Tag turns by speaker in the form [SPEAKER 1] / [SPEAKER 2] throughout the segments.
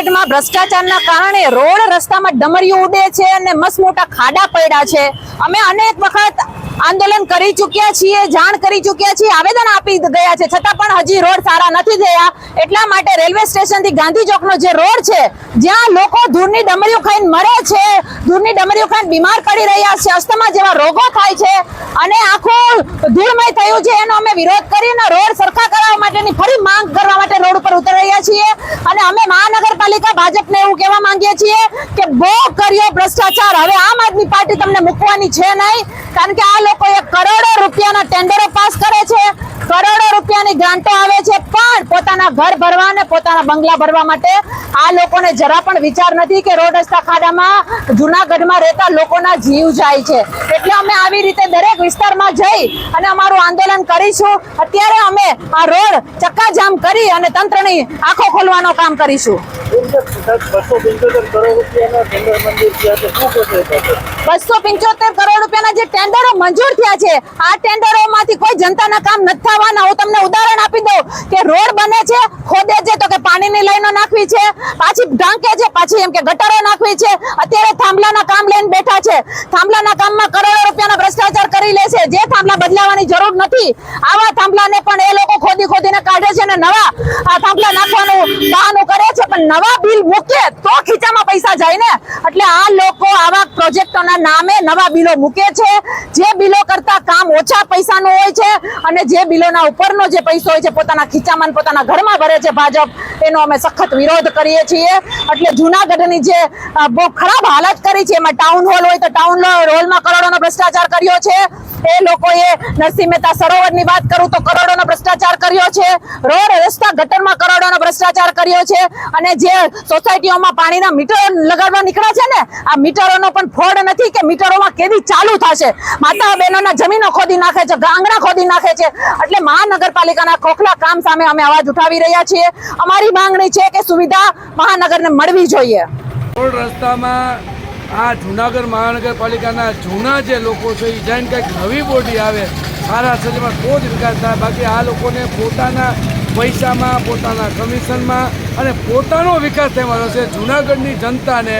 [SPEAKER 1] જુનાગઢમાં ભ્રષ્ટાચારના કારણે રોડ રસ્તામાં ડમરીઓ ઉડે છે અને મસ્ત મોટા ખાડા પડ્યા છે. અમે અનેક વખત આંદોલન કરી ચૂક્યા છીએ, જાણ કરી ચૂક્યા છીએ, આવેદન આપી ગયા છે. છતાં પણ હજી રોડ સારા નથી થયા. એટલા માટે રેલવે સ્ટેશનથી ગાંધી ચોકનો જે રોડ છે, જ્યાં લોકો ધૂળની ડમરીઓ ખાઈને મરે છે, ધૂળની ડમરીઓ ખાઈને બીમાર પડી રહ્યા છે, અસ્થમા જેવા રોગો થાય છે અને આખું ધૂળમય થયું છે. એનો અમે વિરોધ કરીને રોડ સરખા કરાવવા માટેની ફરી માંગ કરવા માટે રોડ ઉપર ઉતરી રહ્યા છીએ. અને અમે મહાનગરપાલિકા ભાજપને એવું કહેવા માંગીએ છીએ કે બહુ કર્યો ભ્રષ્ટાચાર. હવે આમ આદમી પાર્ટી તમને મૂકવાની છે નહીં. કારણ કે આ લોકો એ કરોડો રૂપિયાના ટેન્ડરો પાસ કરે છે. કરોડો રૂપિયાની ગ્રાન્ટો આવે છે, પણ પોતાના ઘર ભરવા અને પોતાના બંગલા ભરવા માટે આ લોકોને જરા પણ વિચાર નથી કે રોડ રસ્તા ખાડામાં જુનાગઢમાં રહેતા લોકોના જીવ જાય છે. એટલે અમે આવી રીતે દરેક વિસ્તારમાં જઈ અને અમારું આંદોલન કરીશું. અત્યારે અમે આ રોડ ચક્કાજામ કરી અને તંત્રની આંખો ખોલવાનો કામ કરીશું.
[SPEAKER 2] બસો પંચોતેર કરોડ રૂપિયાના ટેન્ડર મંજૂર થયા છે,
[SPEAKER 1] આ ટેન્ડરોમાંથી કોઈ જનતાના કામ નથી થવાના. હું તમને ઉદાહરણ આપી દઉં કે રોડ બને છે, ખોદે છે તો કે પાણીની લાઈનો નાખવી છે, પાછી ઢાંકે છે, પાછી એમ કે ગટરો નાખવી છે. અત્યારે થાંભલાના કામ લઈને બેઠા છે. થાંભલાના કામમાં કરોડો રૂપિયાના ભ્રષ્ટાચાર કરી છે. જે થાંભલા બદલાવાની જરૂર નથી, આવા થાંભલાને પણ એ લોકો ખોદી ખોદીને કાઢે છે અને નવા. આ થાંભલા નાખવાનું બહાનું કરે છે, પણ નવા બિલ મૂકે તો ખીચામાં પૈસા જાય ને. એટલે આ લોકો આવા પ્રોજેક્ટોના નામે નવા બિલો મૂકે છે. જે બિલો કરતા કામ ઓછા પૈસાનું હોય છે અને જે બિલોના ઉપરનો જે પૈસો હોય છે, પોતાના ખીચામાં પોતાના ઘરમાં ભરે છે ભાજપ, એનો અમે સખત વિરોધ કરીએ છીએ. એટલે જુનાગઢની જે બહુ ખરાબ હાલત કરી છે, એમાં ટાઉન હોલ હોય તો ટાઉન હોલમાં કરોડોનો ભ્રષ્ટાચાર કર્યો છે. એ લોકોએ નરસિંહ મહેતા સરોવરની વાત કરું તો કરોડોનો ભ્રષ્ટાચાર કર્યો છે. રોડ રસ્તા ગટરમાં કરોડોનો ભ્રષ્ટાચાર કર્યો છે અને જે સોસાયટીઓમાં પાણીના મીટર લગાડવા નીકળ્યા છે ને, આ મીટરોનો પણ ફોડ નથી કે મીટરોમાં કેવી ચાલુ થશે. માતા બહેનોના જમીનો ખોદી નાખે છે, ગાંગણા ખોદી નાખે છે. એટલે મહાનગરપાલિકાના ખોખલા કામ સામે અમે અવાજ ઉઠાવી રહ્યા છીએ. અમારી માંગણી છે કે સુવિધા મહાનગરને મળવી જોઈએ.
[SPEAKER 3] રસ્તામાં આ જુનાગઢ મહાનગરપાલિકાના જૂના જે લોકો છે એ જઈને કંઈક નવી બોડી આવે. સારા સજમાં તો જ વિકાસ થાય. બાકી આ લોકોને પોતાના પૈસામાં પોતાના કમિશનમાં અને પોતાનો વિકાસ થવાનો રહેશે જુનાગઢની જનતાને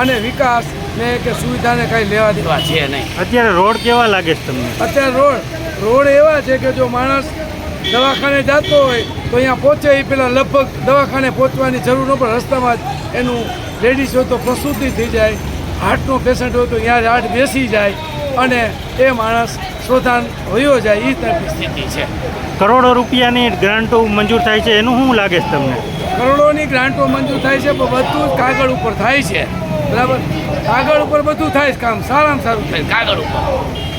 [SPEAKER 3] અને વિકાસને કે સુવિધાને કાંઈ લેવા દેવા છે નહીં.
[SPEAKER 2] અત્યારે રોડ કેવા લાગે છે તમને?
[SPEAKER 3] અત્યારે રોડ રોડ એવા છે કે જો માણસ દવાખાને જતો હોય તો અહીંયા પહોંચે એ પહેલાં લગભગ દવાખાને પહોંચવાની જરૂર ન પડે. રસ્તામાં જ એનું લેડીઝ હોય તો પ્રસૂતિ થઈ જાય. હાર્ટનો પેશન્ટ હોય તો અહીંયા જ હાર્ટ બેસી જાય. અને એ માણસ શોધાન હોયો જાય એ તરફની સ્થિતિ છે.
[SPEAKER 2] કરોડો રૂપિયાની ગ્રાન્ટો મંજૂર થાય છે એનું શું લાગે છે તમને?
[SPEAKER 3] કરોડોની ગ્રાન્ટો મંજૂર થાય છે પણ બધું જ કાગળ ઉપર થાય છે. બરાબર? કાગળ ઉપર બધું થાય છે કામ સારામાં સારું થાય. કાગળ ઉપર.